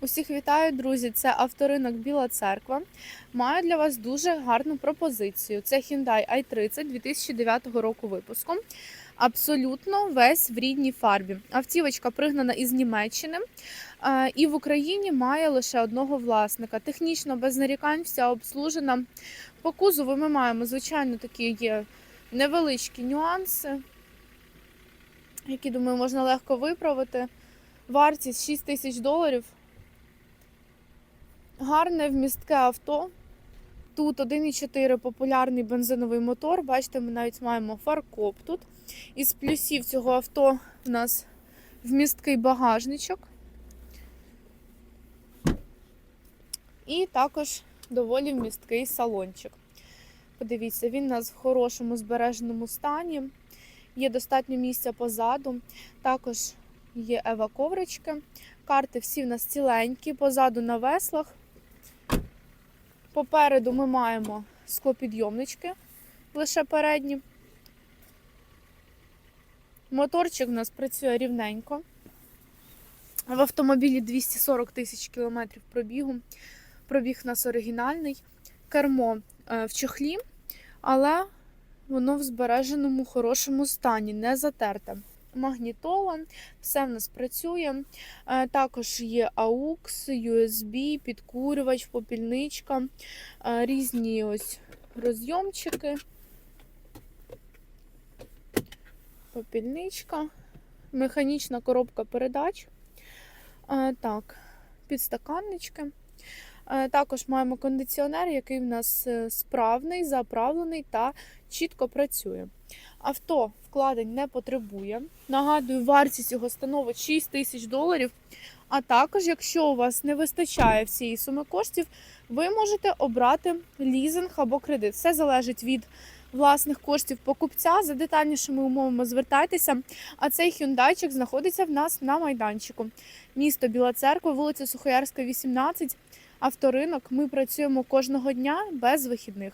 Усіх вітаю, друзі! Це авторинок Біла Церква. Маю для вас дуже гарну пропозицію. Це Hyundai i30 2009 року випуску. Абсолютно весь в рідній фарбі. Автівочка пригнана із Німеччини і в Україні має лише одного власника. Технічно без нарікань, вся обслужена. По кузову ми маємо, звичайно, такі є невеличкі нюанси, які, думаю, можна легко виправити. Вартість 6 тисяч доларів. Гарне вмістке авто. Тут 1,4 популярний бензиновий мотор. Бачите, ми навіть маємо фаркоп тут. Із плюсів цього авто в нас вмісткий багажничок. І також доволі вмісткий салончик. Подивіться, він у нас в хорошому збереженому стані. Є достатньо місця позаду. Також є ева-коврички. Карти всі в нас ціленькі, позаду на веслах. Попереду ми маємо склопідйомнички, лише передні. Моторчик у нас працює рівненько. В автомобілі 240 тисяч кілометрів пробігу. Пробіг у нас оригінальний. Кермо е, в чохлі, але воно в збереженому хорошому стані, не затерте. Магнітола, все в нас працює. Е, Також є AUX, USB, підкурювач, попільничка, е, різні ось розйомчики, попільничка, механічна коробка передач. Е, Так, підстаканнички. Е, Також маємо кондиціонер, який в нас е, справний, заправлений та чітко працює. Авто вкладень не потребує. Нагадую, вартість його становить 6 тисяч доларів. А також, якщо у вас не вистачає всієї суми коштів, ви можете обрати лізинг або кредит. Все залежить від власних коштів покупця. За детальнішими умовами звертайтеся. А цей хюндайчик знаходиться в нас на майданчику. Місто Біла Церква, вулиця Сухоярська, 18. Авторинок. Ми працюємо кожного дня без вихідних.